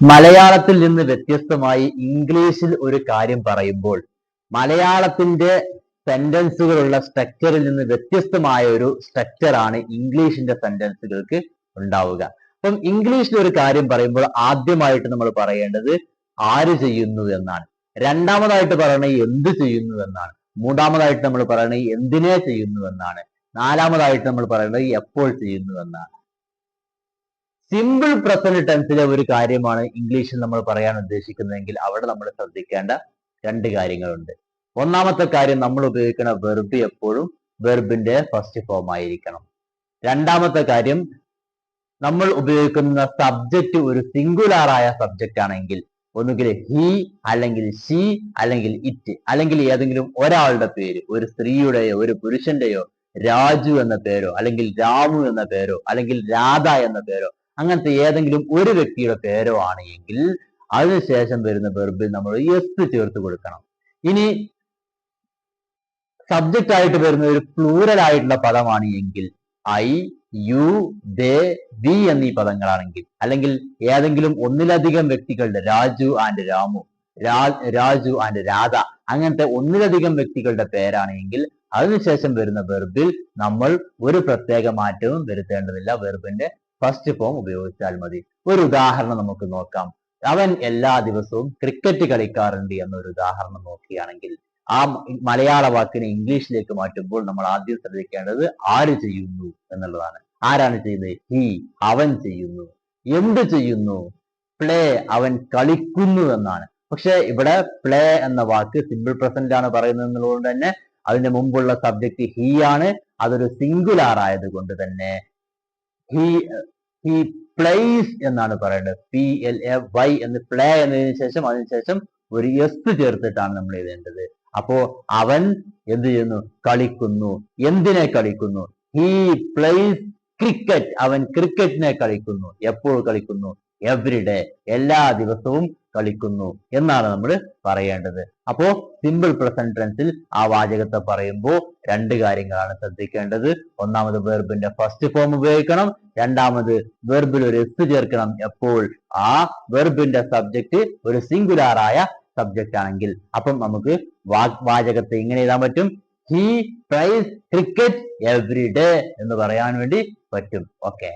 മലയാളത്തിൽ നിന്ന് വ്യത്യസ്തമായി ഇംഗ്ലീഷിൽ ഒരു കാര്യം പറയുമ്പോൾ മലയാളത്തിന്റെ സെന്റൻസുകളുള്ള സ്ട്രക്ചറിൽ നിന്ന് വ്യത്യസ്തമായ ഒരു സ്ട്രക്ചറാണ് ഇംഗ്ലീഷിന്റെ സെന്റൻസുകൾക്ക് ഉണ്ടാവുക. അപ്പം ഇംഗ്ലീഷിൽ ഒരു കാര്യം പറയുമ്പോൾ ആദ്യമായിട്ട് നമ്മൾ പറയേണ്ടത് ആര് ചെയ്യുന്നു എന്നാണ്. രണ്ടാമതായിട്ട് പറയണത് എന്ത് ചെയ്യുന്നു എന്നാണ്. മൂന്നാമതായിട്ട് നമ്മൾ പറയണത് എന്തിനെ ചെയ്യുന്നു എന്നാണ്. നാലാമതായിട്ട് നമ്മൾ പറയുന്നത് എപ്പോൾ ചെയ്യുന്നു എന്നാണ്. സിമ്പിൾ പ്രസന്റ് ടെൻസിലെ ഒരു കാര്യമാണ് ഇംഗ്ലീഷിൽ നമ്മൾ പറയാൻ ഉദ്ദേശിക്കുന്നതെങ്കിൽ അവിടെ നമ്മൾ ശ്രദ്ധിക്കേണ്ട രണ്ട് കാര്യങ്ങളുണ്ട്. ഒന്നാമത്തെ കാര്യം നമ്മൾ ഉപയോഗിക്കുന്ന വെർബ് എപ്പോഴും വെർബിന്റെ ഫസ്റ്റ് ഫോം ആയിരിക്കണം. രണ്ടാമത്തെ കാര്യം നമ്മൾ ഉപയോഗിക്കുന്ന സബ്ജക്റ്റ് ഒരു സിംഗുലാർ ആയ സബ്ജക്റ്റ് ആണെങ്കിൽ ഒന്നുകിൽ ഹി അല്ലെങ്കിൽ ഷീ അല്ലെങ്കിൽ ഇറ്റ് അല്ലെങ്കിൽ ഏതെങ്കിലും ഒരാളുടെ പേര് ഒരു സ്ത്രീയുടെയോ ഒരു പുരുഷന്റെയോ രാജു എന്ന പേരോ അല്ലെങ്കിൽ രാമു എന്ന പേരോ അല്ലെങ്കിൽ രാധ എന്ന പേരോ അങ്ങനത്തെ ഏതെങ്കിലും ഒരു വ്യക്തിയുടെ പേരോ ആണ് എങ്കിൽ അതിനുശേഷം വരുന്ന വെർബിൽ നമ്മൾ എസ് ചേർത്ത് കൊടുക്കണം. ഇനി സബ്ജക്റ്റ് ആയിട്ട് വരുന്ന ഒരു പ്ലൂറൽ ആയിട്ടുള്ള പദമാണ് എങ്കിൽ ഐ യു ദേ വി എന്നീ പദങ്ങളാണെങ്കിൽ അല്ലെങ്കിൽ ഏതെങ്കിലും ഒന്നിലധികം വ്യക്തികളുടെ രാജു ആൻഡ് രാമു രാജു ആൻഡ് രാധ അങ്ങനത്തെ ഒന്നിലധികം വ്യക്തികളുടെ പേരാണെങ്കിൽ അതിനുശേഷം വരുന്ന വെർബിൽ നമ്മൾ ഒരു പ്രത്യേക മാറ്റവും വരുത്തേണ്ടതില്ല. വെർബിന്റെ ഫസ്റ്റ് ഫോം ഉപയോഗിച്ചാൽ മതി. ഒരു ഉദാഹരണം നമുക്ക് നോക്കാം. അവൻ എല്ലാ ദിവസവും ക്രിക്കറ്റ് കളിക്കാറുണ്ട് എന്നൊരു ഉദാഹരണം നോക്കുകയാണെങ്കിൽ ആ മലയാള വാക്കിനെ ഇംഗ്ലീഷിലേക്ക് മാറ്റുമ്പോൾ നമ്മൾ ആദ്യം ശ്രദ്ധിക്കേണ്ടത് ആര് ചെയ്യുന്നു എന്നുള്ളതാണ്. ആരാണ് ചെയ്യുന്നത്? ഹി അവൻ ചെയ്യുന്നു. എന്ത് ചെയ്യുന്നു? പ്ലേ അവൻ കളിക്കുന്നു എന്നാണ്. പക്ഷെ ഇവിടെ പ്ലേ എന്ന വാക്ക് സിമ്പിൾ പ്രസന്റ് ആണ് പറയുന്നത് എന്നുള്ളതുകൊണ്ട് തന്നെ അതിന്റെ മുമ്പുള്ള സബ്ജക്റ്റ് ഹി ആണ്. അതൊരു സിംഗുലാർ ആയതുകൊണ്ട് തന്നെ ഹി ഹി പ്ലേസ് എന്നാണ് പറയേണ്ടത്. പി എൽ എ വൈ എന്ന് പ്ലേ എന്നതിന് ശേഷം അതിനുശേഷം ഒരു എസ് ചേർത്തിട്ടാണ് നമ്മൾ എഴുതേണ്ടത്. അപ്പോ അവൻ എന്ത് ചെയ്യുന്നു? കളിക്കുന്നു. എന്തിനെ കളിക്കുന്നു? ഹി പ്ലേസ് ക്രിക്കറ്റ് അവൻ ക്രിക്കറ്റിനെ കളിക്കുന്നു. എപ്പോൾ കളിക്കുന്നു? എവറിഡേ എല്ലാ ദിവസവും കളിക്കുന്നു എന്നാണ് നമ്മൾ പറയേണ്ടത്. അപ്പോ സിമ്പിൾ പ്രസന്റ് ടെൻസിൽ ആ വാചകത്തെ പറയുമ്പോൾ രണ്ട് കാര്യങ്ങളാണ് ശ്രദ്ധിക്കേണ്ടത്. ഒന്നാമത് വെർബിന്റെ ഫസ്റ്റ് ഫോം ഉപയോഗിക്കണം. രണ്ടാമത് വെർബിൽ ഒരു എസ് ചേർക്കണം. എപ്പോൾ? ആ വെർബിന്റെ സബ്ജക്റ്റ് ഒരു സിംഗുലാറായ സബ്ജക്റ്റ് ആണെങ്കിൽ. അപ്പം നമുക്ക് വാചകത്തെ ഇങ്ങനെ എഴുതാൻ പറ്റും. He plays cricket every day എന്ന് പറയാൻ വേണ്ടി പറ്റും. ഓക്കെ